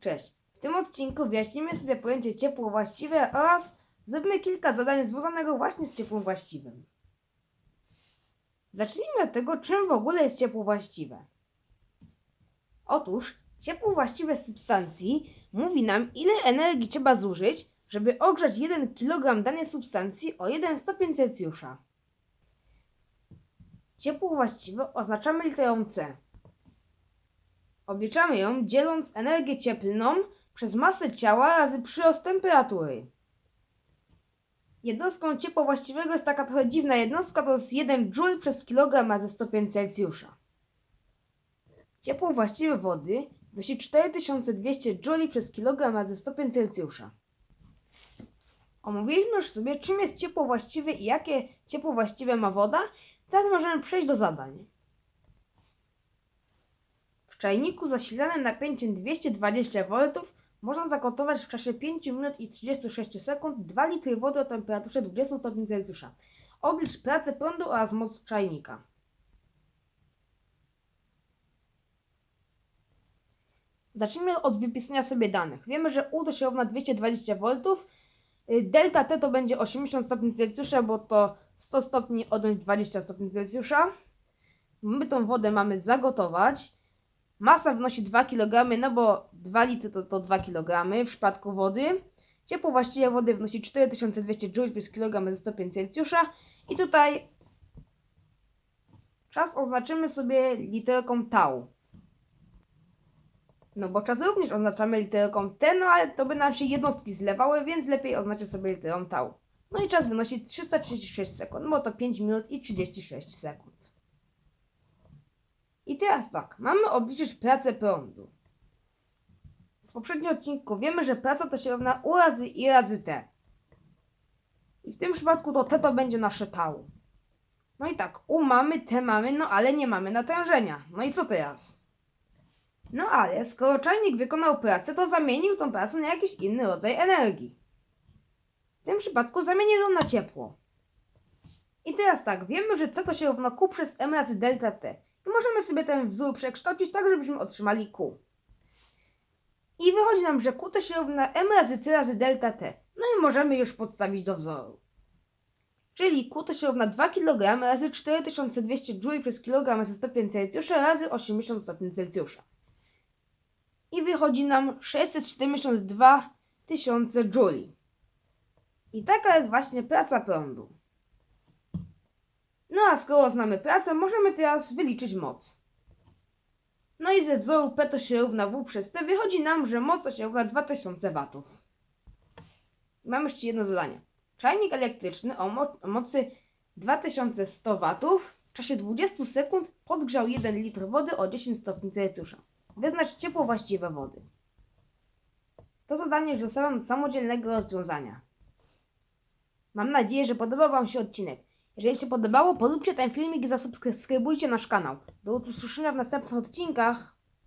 Cześć. W tym odcinku wyjaśnimy sobie pojęcie ciepło właściwe oraz zrobimy kilka zadań związanego właśnie z ciepłem właściwym. Zacznijmy od tego, czym w ogóle jest ciepło właściwe. Otóż ciepło właściwe substancji mówi nam, ile energii trzeba zużyć, żeby ogrzać 1 kg danej substancji o 1 stopień Celsjusza. Ciepło właściwe oznaczamy literą C. Obliczamy ją dzieląc energię cieplną przez masę ciała razy przyrost temperatury. Jednostką ciepła właściwego jest taka trochę dziwna jednostka, to jest 1 joule przez kilogram razy stopień Celsjusza. Ciepło właściwe wody wynosi 4200 jouli przez kilogram razy stopień Celsjusza. Omówiliśmy już sobie, czym jest ciepło właściwe i jakie ciepło właściwe ma woda. Teraz możemy przejść do zadań. W czajniku zasilanym napięciem 220 V można zagotować w czasie 5 minut i 36 sekund 2 litry wody o temperaturze 20 stopni Celsjusza. Oblicz pracę prądu oraz moc czajnika. Zacznijmy od wypisania sobie danych. Wiemy, że U to się równa 220 V, y, delta T to będzie 80 stopni Celsjusza, bo to 100 stopni odjąć 20 stopni Celsjusza. My tą wodę mamy zagotować. Masa wynosi 2 kg, no bo 2 litry to, to 2 kg w przypadku wody. Ciepło właściwie wody wynosi 4200 J przez kilogram ze stopień Celsjusza. I tutaj czas oznaczymy sobie literką tau. No bo czas również oznaczamy literką T, no ale to by nam się jednostki zlewały, więc lepiej oznaczyć sobie literą tau. No i czas wynosi 336 sekund, bo to 5 minut i 36 sekund. I teraz tak, mamy obliczyć pracę prądu. Z poprzedniego odcinku wiemy, że praca to się równa U razy I razy T. I w tym przypadku to T to będzie nasze tau. No i tak, U mamy, T mamy, no ale nie mamy natężenia. No i co teraz? No ale skoro czajnik wykonał pracę, to zamienił tą pracę na jakiś inny rodzaj energii. W tym przypadku zamienił ją na ciepło. I teraz tak, wiemy, że C to się równa Q przez M razy delta T. Możemy sobie ten wzór przekształcić tak, żebyśmy otrzymali Q. I wychodzi nam, że Q to się równa M razy C razy delta T. No i możemy już podstawić do wzoru. Czyli Q to się równa 2 kg razy 4200 J przez kilogram razy stopień Celsjusza razy 80 stopni Celsjusza. I wychodzi nam 672 tysiące Joule. I taka jest właśnie praca prądu. No a skoro znamy pracę, możemy teraz wyliczyć moc. No i ze wzoru P to się równa W przez T wychodzi nam, że moc to się równa 2000 watów. Mamy jeszcze jedno zadanie. Czajnik elektryczny o, mo o mocy 2100 watów w czasie 20 sekund podgrzał 1 litr wody o 10 stopni Celsjusza. Wyznacz ciepło właściwe wody. To zadanie już zostało do samodzielnego rozwiązania. Mam nadzieję, że podobał Wam się odcinek. Jeżeli się podobało, polubcie ten filmik i zasubskrybujcie nasz kanał. Do usłyszenia w następnych odcinkach.